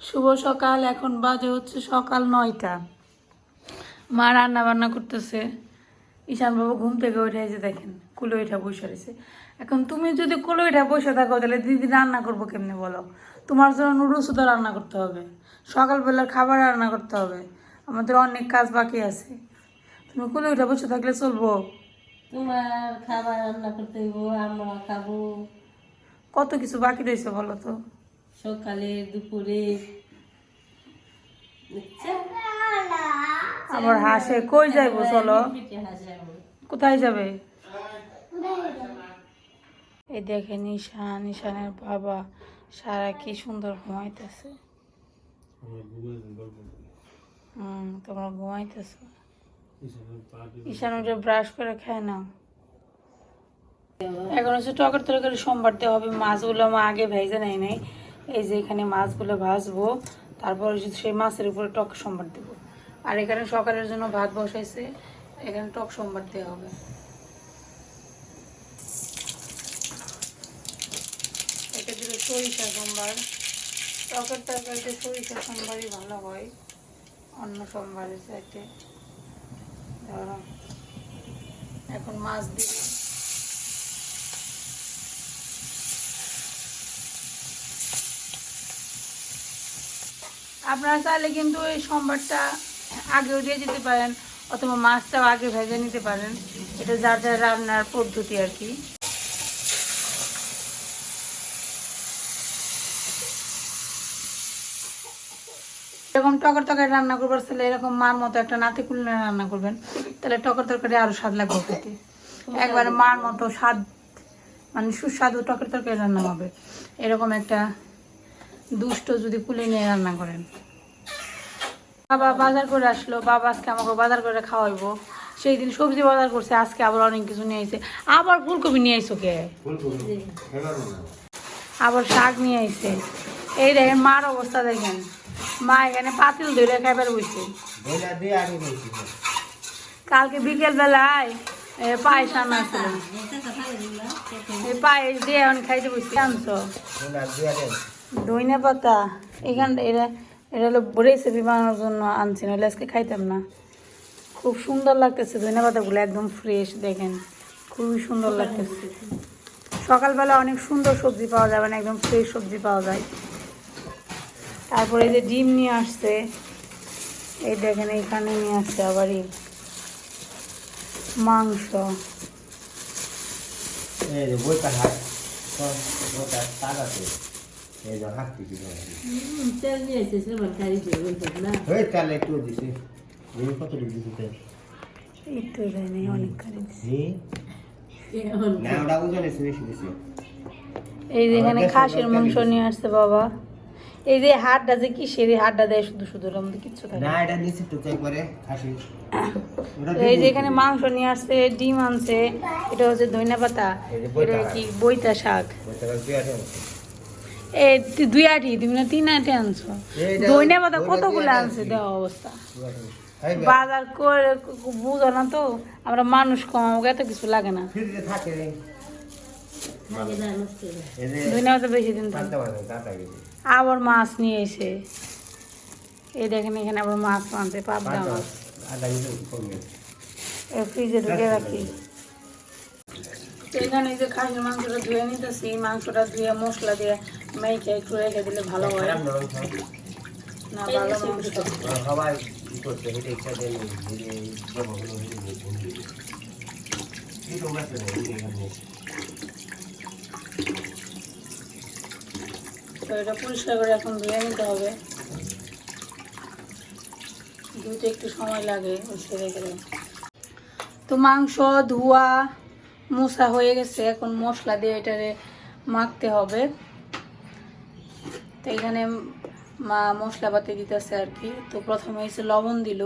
শুভ সকাল এখন বাজে হচ্ছে সকাল নয়টা। মা রান্না বান্না করতেছে। ঈশান বাবু ঘুম থেকে উঠে এসে দেখেন কুলো উঠা বসে রয়েছে। এখন তুমি যদি কুলো উঠা বসে থাকো তাহলে দিদি রান্না করব কেমনে বলো? তোমার জন্য নুডলস তো রান্না করতে হবে। সকালবেলার খাবার রান্না করতে হবে। আমাদের অনেক কাজ বাকি আছে। তুমি কুলো উঠা বসে থাকলে চলবো। তোমার খাবার রান্না করতে আমরা খাব। কত কিছু বাকি রয়েছে বলো তো? সকালে, দুপুরে। বুঝছ? আবার হাসে। কই যাইবো, চলো? কোথায় যাবে? এই দেখে নিশান, নিশানের বাবা সারা কি সুন্দর ঘুমাইতেছে। তোমরা ঘুমাইতেছ। ঈশান উঠে ব্রাশ করে খায় না। এখন হচ্ছে টকের তরকারি সোমবার হবে। মাছগুলো আমার আগে ভেজে নেয় নাই। এই যে এখানে মাছগুলো ভাজবো, তারপর সেই মাছের উপরে টক সোমবার দেবো। আর এখানে সকালের জন্য ভাত বসাইছে, এখানে টক সোমবার দেওয়া হবে। এটা দিল সরিষা সোমবার। টকের তরকারিতে সরিষা সোমবারই ভালো হয়, অন্য সোমবারের চাইতে। এখন মাছ দিবে। আপনারা চাইলে কিন্তু এই সোমবারটা আগেও দিয়ে যেতে পারেন, অথবা মাছটাও আগে ভেজে নিতে পারেন। এটা যার যার রান্নার পদ্ধতি আর কি। এরকম টকর তরকারি রান্না করবার তাহলে এরকম মার মতো একটা নাতি কুলে রান্না করবেন, তাহলে টকর তরকারি আরও স্বাদ লাগবে খেতে। একবারে মার মতো স্বাদ মানে সুস্বাদু টকের তরকারি রান্না হবে। এরকম একটা দুষ্ট যদি কুলে নিয়ে রান্না করেন। বাবা বাজার করে আসলো বাবা আজকে আমাকে বাজার করে খাওয়াইবো। সেই দিন সবজি বাজার করছে আজকে আবার অনেক কিছু নিয়ে আইছে। আবার ফুলকপি নিয়ে আইসো কে? আবার শাক নিয়ে আইছে। এই দেখেন মার অবস্থা দেখেন। মা এখানে পাতিল ধরে খাইবার বইছে। কালকে বিকেল বেলায় এ, পায়েস আনা ছিল। এই পায়েস দিয়ে এখন খাইতে বসছি আনছো ধইনা পাতা? এখান এটা এটা হলো রেসিপি বানানোর জন্য আনছি নাহলে আজকে খাইতাম না। খুব সুন্দর লাগতেছে ধইনা পাতাগুলো একদম ফ্রেশ দেখেন। খুবই সুন্দর লাগতেছে। সকালবেলা অনেক সুন্দর সবজি পাওয়া যায় মানে একদম ফ্রেশ সবজি পাওয়া যায়। তারপরে এই যে ডিম নিয়ে আসছে এই দেখেন এইখানে নিয়ে আসছে আবারই মাংস। তেল নিয়ে এসে সেবার খাই দিয়ে বলতো না এই তো দেয়নি অনেক খালি এখন এই যে এখানে খাসির মাংস নিয়ে আসছে বাবা এই যে যে দেয় শুধু শুধু এর মধ্যে কিচ্ছু থাকে না। এই যে এখানে মাংস নিয়ে আসছে ডিম আনছে এটা হচ্ছে ধনিয়া পাতা এই যে এটা কি বইতা শাক এই তুই দুই আটি তুমি না তিন আটি আনছো। ধনিয়া পাতা কতগুলো আনছে দেওয়া অবস্থা। বাজার করে বুঝো না তো আমরা মানুষ কম আমাকে এত কিছু লাগে না। ধনিয়া পাতা বেশি দিন আবার মাছ নিয়ে এসে। এই দেখেন এখানে আবার মাছ আনছে পাবদা মাছ। এই ফ্রিজে ঢুকে রাখি। এখানে যে খাসির মাংসটা ধুয়ে নিতেছি মাংসটা ধুয়ে মশলা দিয়ে মেখে একটু রেখে দিলে ভালো হয়। না ভালো সবাই কি হেঁটে ইচ্ছা দেন তো এটা পরিষ্কার করে এখন ধুয়ে নিতে হবে। ধুতে একটু সময় লাগে তো মাংস ধোয়া মোছা হয়ে গেছে। এখন মশলা দিয়ে এটারে মাখতে হবে। তো এখানে মা মশলাপাতি দিতেছে আর কি। তো প্রথমে হচ্ছে লবণ দিল,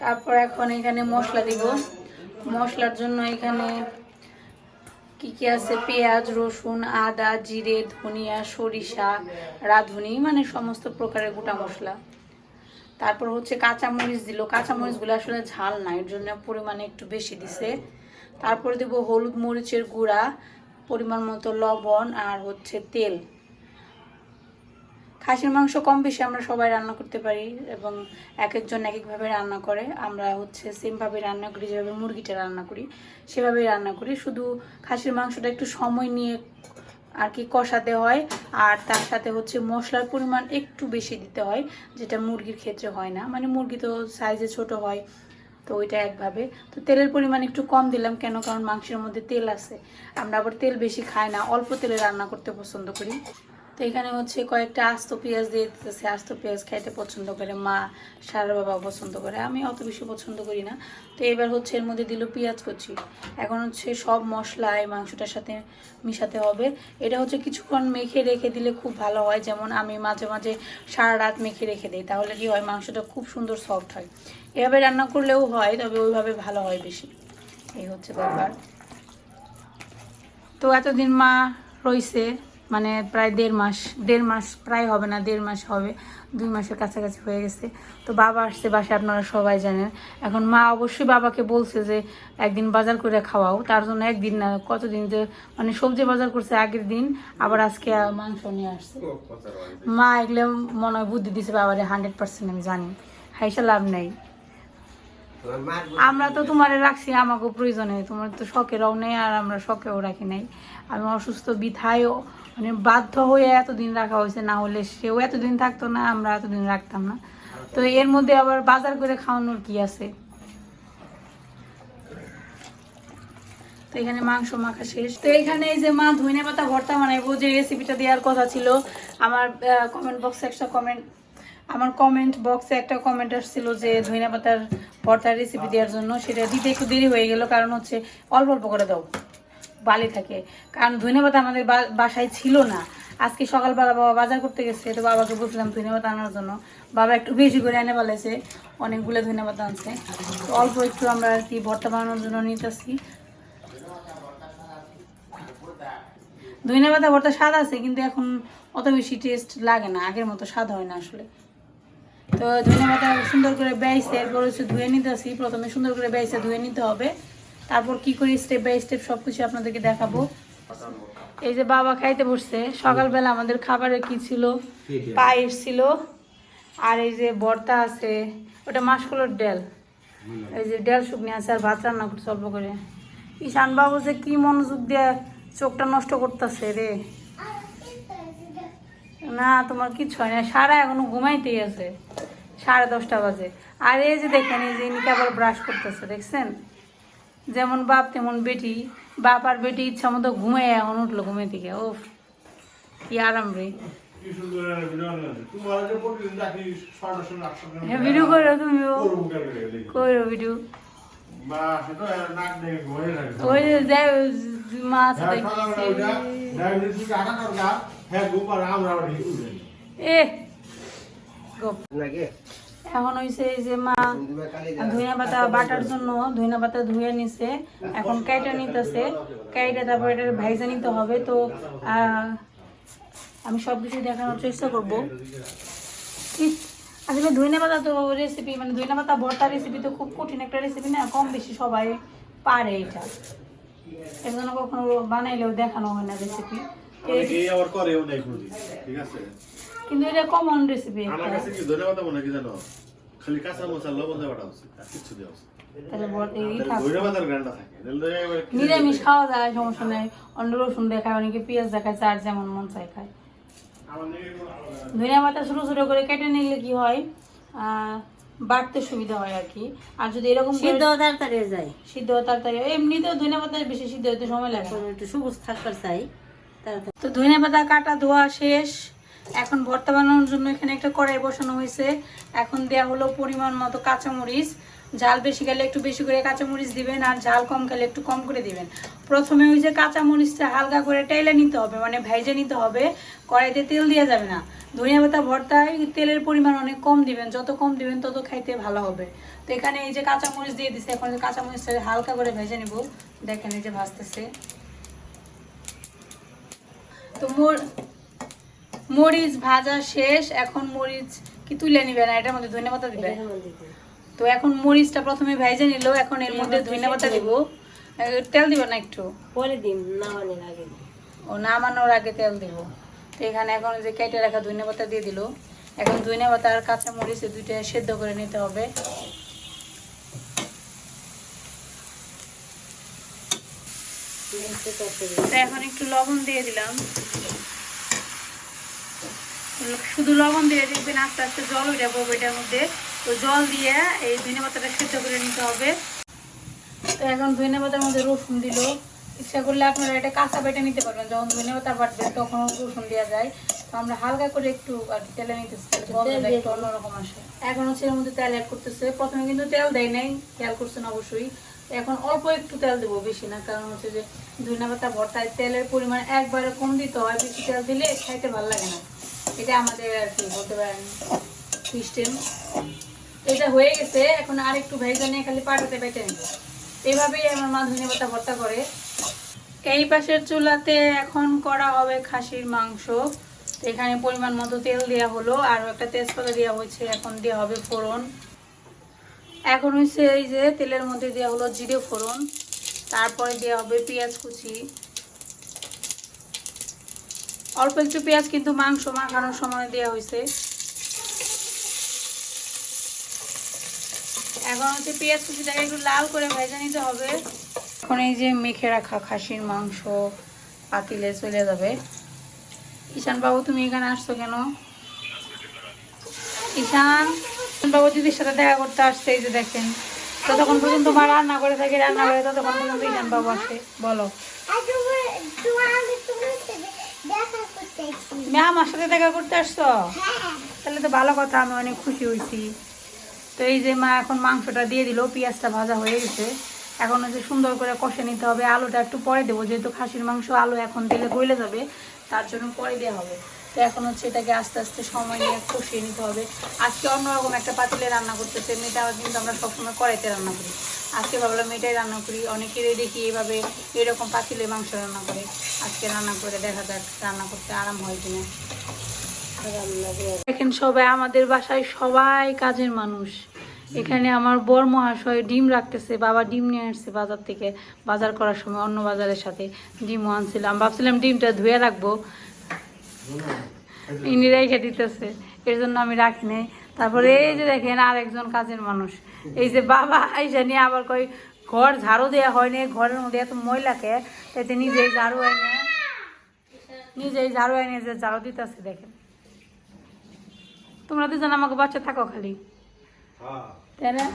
তারপর এখন এখানে মশলা দিব। মশলার জন্য এখানে কি কি আছে? পেঁয়াজ, রসুন, আদা, জিরে, ধনিয়া, সরিষা, রাঁধুনি মানে সমস্ত প্রকারের গোটা মশলা। তারপর হচ্ছে কাঁচামরিচ দিল। কাঁচামরিচগুলো আসলে ঝাল না, এর জন্য পরিমাণে একটু বেশি দিছে। তারপরে দেবো হলুদ মরিচের গুঁড়া, পরিমাণ মতো লবণ আর হচ্ছে তেল। খাসির মাংস কম বেশি আমরা সবাই রান্না করতে পারি এবং এক একজন এক একভাবে রান্না করে। আমরা হচ্ছে সেমভাবে রান্না করি, যেভাবে মুরগিটা রান্না করি, সেভাবেই রান্না করি। শুধু খাসির মাংসটা একটু সময় নিয়ে আর কি কষাতে হয় আর তার সাথে হচ্ছে মশলার পরিমাণ একটু বেশি দিতে হয়, যেটা মুরগির ক্ষেত্রে হয় না। মানে মুরগি তো সাইজে ছোট হয়, তো ওইটা একভাবে। তো তেলের পরিমাণ একটু কম দিলাম কেন? কারণ মাংসের মধ্যে তেল আছে। আমরা আবার তেল বেশি খাই না, অল্প তেলে রান্না করতে পছন্দ করি। তো এখানে হচ্ছে কয়েকটা আস্ত পেঁয়াজ দিয়ে দিতেছে। আস্ত পেঁয়াজ খাইতে পছন্দ করে মা, সারা বাবা পছন্দ করে। আমি অত বেশি পছন্দ করি না। তো এবার হচ্ছে এর মধ্যে দিল পেঁয়াজ কুচি। এখন হচ্ছে সব মশলা এই মাংসটার সাথে মিশাতে হবে। এটা হচ্ছে কিছুক্ষণ মেখে রেখে দিলে খুব ভালো হয়। যেমন আমি মাঝে মাঝে সারা রাত মেখে রেখে দিই। তাহলে কি হয়, মাংসটা খুব সুন্দর সফট হয়। এভাবে রান্না করলেও হয়, তবে ওইভাবে ভালো হয় বেশি। এই হচ্ছে ব্যাপার। তো এতদিন মা রইছে। মানে প্রায় দেড় মাস দেড় মাস প্রায় হবে না, দেড় মাস হবে, দুই মাসের কাছাকাছি হয়ে গেছে। তো বাবা আসছে বাসায়, আপনারা সবাই জানেন। এখন মা অবশ্যই বাবাকে বলছে যে, একদিন বাজার করে খাওয়াও। তার জন্য একদিন না, কতদিন যে মানে সবজি বাজার করছে আগের দিন, আবার আজকে মাংস নিয়ে আসছে। মা এগুলো মনে হয় বুদ্ধি দিছে, বাবারে হান্ড্রেড পার্সেন্ট আমি জানি। হাইসা লাভ নেই। আমরা তো তোমারে রাখছি, আমাকে প্রয়োজনে তোমার তো শখেরও নেই আর আমরা শখেও রাখি নাই। আমি অসুস্থ বিধায়ও মানে বাধ্য হয়ে এতদিন রাখা হয়েছে, না হলে সেও এতদিন থাকতো না, আমরা এতদিন রাখতাম না। তো এর মধ্যে আবার বাজার করে খাওয়ানোর কি আছে? তো এখানে মাংস মাখা শেষ। তো এখানে এই যে মা ধনে পাতা ভর্তা বানাইবো, যে রেসিপিটা দেওয়ার কথা ছিল, আমার কমেন্ট বক্সে একটা কমেন্ট আমার কমেন্ট বক্সে একটা কমেন্ট আসছিল যে ধনে পাতার ভর্তার রেসিপি দেওয়ার জন্য। সেটা দিতে একটু দেরি হয়ে গেল, কারণ হচ্ছে অল্প অল্প করে দাও। বালি থাকে। কারণ ধনে পাতা আমাদের বাসায় ছিল না। আজকে সকালবেলা বাবা বাজার করতে গেছে, তো বাবাকে বলছিলাম ধনে পাতা আনার জন্য। বাবা একটু বেশি করে এনে পালাইছে অনেকগুলো ধনে পাতা আনছে। তো অল্প একটু আমরা আর কি ভর্তা বানানোর জন্য নিতেছি। ধনে পাতা, ভর্তা স্বাদ আছে, কিন্তু এখন অত বেশি টেস্ট লাগে না। আগের মতো স্বাদ হয় না আসলে। তো ধনে পাতা সুন্দর করে বেয়েছে এরপর হচ্ছে ধুয়ে নিতেছি প্রথমে সুন্দর করে বেয়েছে ধুয়ে নিতে হবে। তারপর কি করি স্টেপ বাই স্টেপ সব কিছু আপনাদেরকে দেখাবো। এই যে বাবা খাইতে বসছে। সকালবেলা আমাদের খাবারে কি ছিল? পায়েস ছিল। আর এই যে ভর্তা আছে ওটা মাসকলোর ডেল। এই যে ডেল শুকনি আছে আর ভাত রান্না করছে অল্প করে। ঈশান বাবু যে কি মনোযোগ দিয়ে চোখটা নষ্ট করতেছে রে। না তোমার কিছু হয় না। সারা এখনও ঘুমাইতেই আছে। সাড়ে দশটা বাজে। আর এই যে দেখেন এই যে ইনিকে আবার ব্রাশ করতেছে দেখছেন? যেমন বাপ তেমন বেটি। বাপ আর বেটি ইচ্ছা মতো ঘুমাই এখন উঠল ঘুমে থেকে ও কি আরাম রে। ভিডিও হ্যাঁ করো দেখি। করো ভিডিও মা। ওই যে যাই মাছ হ্যাঁ। এ এখন হইছে এই যে মা তুমি পাতা বাটার জন্য ধনিয়া পাতা ধুয়ে নিছে। এখন কাইটা নিতেছে। কাইটা তারপর এটা ভাইজা নিতে হবে। তো আমি সব কিছু দেখানোর চেষ্টা করব। আসলে ধনিয়া পাতা তো রেসিপি মানে ধনিয়া পাতা ভর্তা রেসিপি তো খুব কঠিন একটা রেসিপি না কম বেশি সবাই পারে এটা। এর জন্য কখনো বানাইলেও দেখানো হয় না রেসিপি অনেকেই আবার করেও নাই কোনোদিন, ঠিক আছে? কিন্তু এটা কমন রেসিপি আমার কাছে কি ধন্যবাদ মনে কি জানো? খালি কাঁচা মশলা লবণ দেওয়া উচিত আর কিচ্ছু দেওয়া উচিত। নিরামিষ খাওয়া যায় সমস্যা নেই। অন্য রসুন দেখায় অনেকে পেঁয়াজ দেখায় চার যেমন মন চাই খায়। আমার নেই কোনো ধনিয়া পাতা ছোটো ছোটো করে কেটে নিলে কি হয়? আহ, বাড়তে সুবিধা হয় আর কি। আর যদি এরকম সিদ্ধ তাড়াতাড়ি যায়। সিদ্ধ তাড়াতাড়ি এমনিতেও ধনিয়া পাতা বেশি সিদ্ধ হতে সময় লাগে একটু সবুজ থাকতে চাই। তো ধনিয়া পাতা কাটা ধোয়া শেষ। এখন ভর্তা বানানোর জন্য এখানে একটা কড়াই বসানো হয়েছে। এখন দেয়া হলো পরিমাণ মতো কাঁচামরিচ। ঝাল বেশি গেলে একটু বেশি করে কাঁচামরিচ দিবেন আর ঝাল কম খেলে একটু কম করে দিবেন। প্রথমে ওই যে কাঁচামরিচটা হালকা করে টেলে নিতে হবে মানে ভেজে নিতে হবে। কড়াইতে তেল দেওয়া যাবে না। ধনিয়া পাতা ভর্তায় তেলের পরিমাণ অনেক কম দিবেন। যত কম দিবেন তত খাইতে ভালো হবে। তো এখানে এই যে কাঁচামরিচ দিয়ে দিছে, এখন কাঁচামরিচটা হালকা করে ভেজে নিব। দেখেন এই যে ভাজতেছে। তো মোর মরিচ ভাজা শেষ এখন মরিচ কি তুলে নিবে না? এটার মধ্যে ধনে পাতা দিবে। তো এখন মরিচটা প্রথমে ভেজে নিল এখন এর মধ্যে ধনে পাতা দিব। তেল দিব না একটু? পরে দিন না মানে লাগে ও নামানোর আগে তেল দিব। তো এখানে এখন যে কেটে রাখা ধনে পাতা দিয়ে দিল। এখন ধনে পাতা আর কাঁচা মরিচ দুইটা সেদ্ধ করে নিতে হবে। তো এখন একটু লবণ দিয়ে দিলাম। শুধু লবণ দিয়ে দেখবেন আস্তে আস্তে জল উঠে এটার মধ্যে। তো জল দিয়ে এই ধনে পাতাটা সেদ্ধ করে নিতে হবে। তো এখন ধনে পাতার মধ্যে রসুন দিল। ইচ্ছা করলে আপনারা এটা কাঁচা বেটে নিতে পারবেন। যখন ধনে পাতা বাটবেন তখন রসুন দেওয়া যায়। তো আমরা হালকা করে একটু আর কি তেলে নিতেছি। একটু অন্যরকম আসে। এখন হচ্ছে এর মধ্যে তেল অ্যাড করতেছে। প্রথমে কিন্তু তেল দেয় নাই। খেয়াল করছেন অবশ্যই। এখন অল্প একটু তেল দেবো বেশি না, কারণ হচ্ছে যে ধনে পাতা, ভর্তায় তেলের পরিমাণ একবারে কম দিতে হয়, বেশি তেল দিলে খাইতে ভালো লাগে না। এটা আমাদের আর কি বলতে পারেন সিস্টেম এটা হয়ে গেছে, এখন আর একটু ভেজে নিয়ে খালি পাটাতে বেটে নেব। এইভাবেই আমার মা ধনে পাতা, ভর্তা করে। এই পাশের চুলাতে এখন করা হবে খাসির মাংস। এখানে পরিমাণ মতো তেল দেওয়া হলো আর একটা তেজপাতা দেওয়া হয়েছে, এখন দেওয়া হবে ফোড়ন। এখন হচ্ছে এই যে তেলের মধ্যে দেওয়া হলো জিরে ফোড়ন, তারপরে দেওয়া হবে পেঁয়াজ কুচি। অল্প একটু পেঁয়াজ কিন্তু মাংস মাখানোর সময় দেওয়া হয়েছে এখন হচ্ছে পেঁয়াজ কুচিটাকে একটু লাল করে ভেজে নিতে হবে। এখন এই যে মেখে রাখা খাসির মাংস, পাতিলে চলে যাবে। ঈশান বাবু, তুমি এখানে আসছো কেন? ঈশান? বাবু দিদির সাথে দেখা করতে আসছে, এই যে দেখেন। ততক্ষণ পর্যন্ত মা রান্না করে থাকে, রান্না করে ততক্ষণ পর্যন্ত ঈশান বাবু আসে। বলো। ম্যাম, আমার সাথে দেখা করতে আসছো? তাহলে তো ভালো কথা, আমি অনেক খুশি হয়েছি। তো এই যে মা এখন মাংসটা দিয়ে দিল, পেঁয়াজটা ভাজা হয়ে গেছে। এখন হচ্ছে সুন্দর করে কষে নিতে হবে। আলুটা একটু পরে দেবো, যেহেতু খাসির মাংস আলু এখন দিলে গলে যাবে, তার জন্য পরে দেওয়া হবে। তো এখন হচ্ছে এটাকে আস্তে আস্তে সময় নিয়ে কষিয়ে নিতে হবে। আজকে অন্যরকম একটা পাতিলে রান্না করতেছে, মেয়েটা কিন্তু আমরা সবসময় কড়াইতে রান্না করি। আজকে ভাবলাম মেয়েটাই রান্না করি অনেকেরই দেখি এভাবে এরকম পাতিলে মাংস রান্না করে। আজকে রান্না করে দেখা যাক রান্না করতে আরাম হয় কিনা। দেখেন সবাই, আমাদের বাসায় সবাই কাজের মানুষ। এখানে আমার বর মহাশয় ডিম রাখতেছে, বাবা ডিম নিয়ে আসছে বাজার থেকে। বাজার করার সময় অন্য বাজারের সাথে ডিমও আনছিলাম। ভাবছিলাম ডিমটা ধুয়ে রাখব। ইনি রেখে দিতেছে। এর জন্য আমি রাখি নাই। তারপরে এই যে দেখেন আর একজন কাজের মানুষ। এই যে বাবা আইসা নিয়ে আবার কই ঘর ঝাড়ু দেওয়া হয় হয়নি ঘরের মধ্যে এত ময়লাকে তাইতে নিজেই ঝাড়ু এনে নিজেই ঝাড়ু এনে যে ঝাড়ু দিতেছে দেখেন। তোমরা দুজন আমাকে বাচ্চা থাকো খালি। তাই না?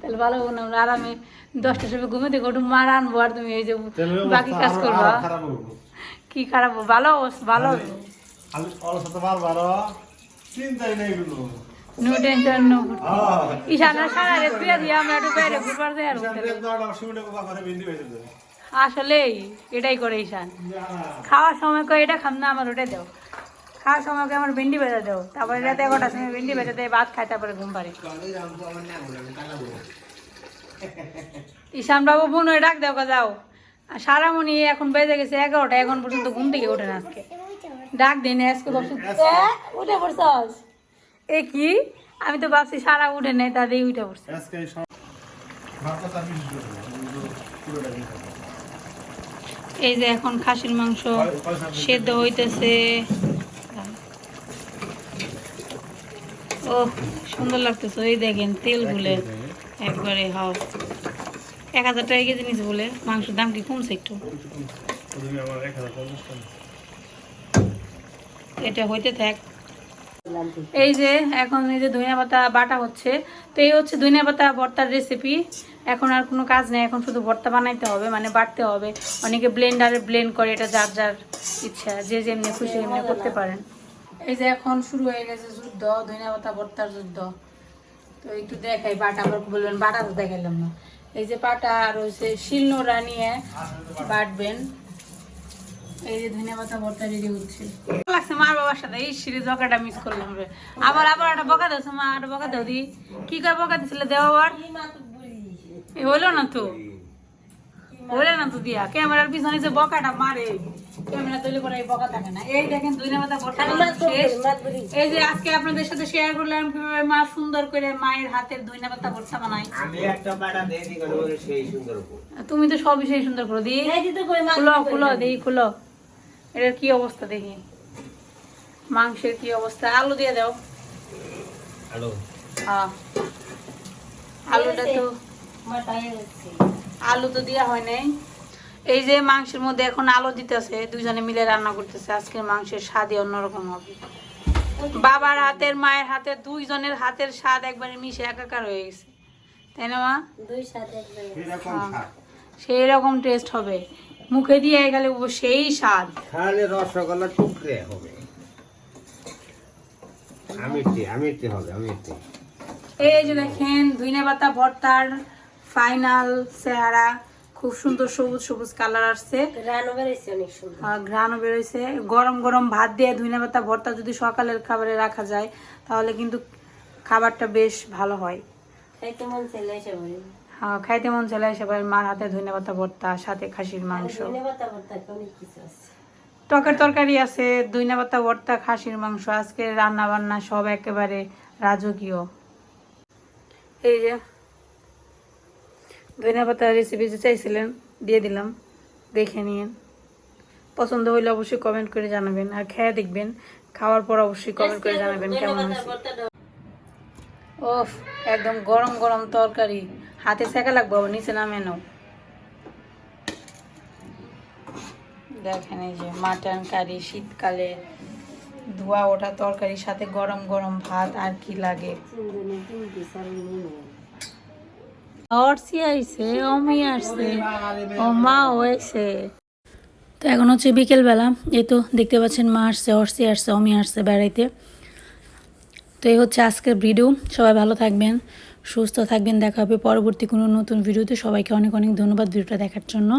তাহলে ভালো হবে না আমরা আরামে দশটার সময় ঘুমে থেকে ওটু মার আনব আর তুমি এই যে বাকি কাজ করবা। কি খারাপ ভালো ভালো অলসতা বার বারো চিন্তাই নেই এগুলো নো টেনশন নো ইশানা সারা রাত বিয়া দিয়ে আমরা একটু বাইরে ঘুরবার যাই আর আসলেই এটাই করে ঈশান। খাওয়ার সময় কই এটা খাম না আমার ওটাই দাও। খাওয়ার সময় কই আমার ভেন্ডি বেজা দাও। তারপরে রাতে এগারোটার সময় ভেন্ডি বেজা দেয় ভাত খায় তারপরে ঘুম পারে ঈশান বাবু বোন ওই ডাক দাও যাও। সারামণি এখন বেজে গেছে এগারোটা এখন পর্যন্ত ঘুম থেকে ওঠে না আজকে। ডাক দিন আজকে বসে। উঠে পড়ছস? এ কি? আমি তো ভাবছি সারা উঠে নেই তাদের উঠে পড়ছে। আজকে এই। এই যে এখন খাসির মাংস সেদ্ধ হইতেছে। ও সুন্দর লাগতেছে ওই দেখেন তেল গুলে। একবারে হাও। এক হাজার টাকা কেজি নিচ্ছে বলে মাংসের দাম কি কমছে একটু ওদিকে আমার এক হাজার পঞ্চাশ টাকা। এটা হইতে থাক। এই যে এখন এই যে ধনিয়া পাতা বাটা হচ্ছে, তো এই হচ্ছে ধনিয়া পাতা ভর্তার রেসিপি এখন আর কোনো কাজ নেই, এখন শুধু ভর্তা বানাইতে হবে মানে বাটতে হবে। অনেকে ব্লেন্ডারে ব্লেন্ড করে, এটা যার যার ইচ্ছা, যে যেমনি খুশি এমনি করতে পারেন। এই যে এখন শুরু হয়ে গেছে যুদ্ধ, ধনিয়া পাতা ভর্তার যুদ্ধ। তো একটু দেখাই বাটা, আবার বলবেন, বাটা তো দেখাইলাম না। এই যে পাটা আর হচ্ছে শিলনোড়া নিয়ে বাটবেন। এই যে ধনিয়া পাতা ভর্তা রেডি হচ্ছে। লাগছে মার বাবার সাথে। এই সিঁড়ি জকাটা মিস করলাম রে। আবার আবার একটা বকা দিয়েছে মা একটা বকা দাও দি। কি করে বকা দিছিল দেওয়া আবার? এ না তো। হলো না তো দিয়া। ক্যামেরার পিছনে যে বকাটা মারে ক্যামেরা তৈরি করে এই বকা থাকে না। এই দেখেন ধনিয়া পাতা ভর্তা শেষ। এই যে আজকে আপনাদের সাথে শেয়ার করলাম কীভাবে মা সুন্দর করে মায়ের হাতের ধনিয়া পাতা ভর্তা বানায়। আমি একটা পাটা দিয়ে দিই সেই সুন্দর তুমি তো সব বিষয় সুন্দর করে দি। খুলো খুলো দেখি খুলো। এটার কি অবস্থা দেখি? মাংসের কি অবস্থা? আলু দিয়ে দাও। আলু। হ্যাঁ। আলুটা তো আলু তো দেওয়া হয় নাই। এই যে মাংসের মধ্যে এখন আলু দিতেছে দুজনে মিলে রান্না করতেছে। আজকের মাংসের স্বাদই অন্যরকম হবে। বাবার হাতের মায়ের হাতের দুইজনের হাতের স্বাদ একবারে মিশে একাকার হয়ে গেছে। তাই না মা? সেই রকম টেস্ট হবে। মুখে দিয়ে গেলে ও সেই স্বাদ। খালি রসগোল্লা টুকরে হবে। আমিরটি আমিরটি হবে আমিরটি। এই যে দেখেন ধুইনা পাতা ভর্তার ফাইনাল চেহারা। খুব সুন্দর সবুজ সবুজ কালার আসছে। অনেক সুন্দর। ঘ্রাণও বেরোইছে। গরম গরম ভাত দিয়ে ধুইনা পাতা ভর্তা যদি সকালের খাবারে রাখা যায় তাহলে কিন্তু খাবারটা বেশ ভালো হয়। খাইতে মন চাইলে এসে হ্যাঁ, খাইতে মন চলে এবার মার হাতে পাতা ভর্তা সাথে খাসির মাংস। টকের তরকারি আছে দুইনা পাতা ভর্তা খাসির মাংস। আজকে রান্না বান্না সব একেবারে রাজকীয়। এই যে ধনিয়া পাতা রেসিপি যে চাইছিলেন দিয়ে দিলাম। দেখে নিন পছন্দ হইলে অবশ্যই কমেন্ট করে জানাবেন। আর খেয়ে দেখবেন। খাওয়ার পর অবশ্যই কমেন্ট করে জানাবেন কেমন হয়েছে। ওফ, একদম গরম গরম তরকারি। হাতে সেকা লাগবে, আবার নিচে নামে নাও। দেখেন এই যে মাটন কারি, শীতকালে ধোয়া ওঠা তরকারির সাথে গরম গরম ভাত, আর কি লাগে? অমি আসছে, ও মা হয়েছে তো এখন হচ্ছে বিকেলবেলা, এই তো দেখতে পাচ্ছেন মা আসছে অর্সি আসছে, অমি আসছে বেড়াইতে। তো এই হচ্ছে আজকের ভিডিও। সবাই ভালো থাকবেন, সুস্থ থাকবেন। দেখা হবে পরবর্তী কোনো নতুন ভিডিওতে। সবাইকে অনেক অনেক ধন্যবাদ ভিডিওটা দেখার জন্য।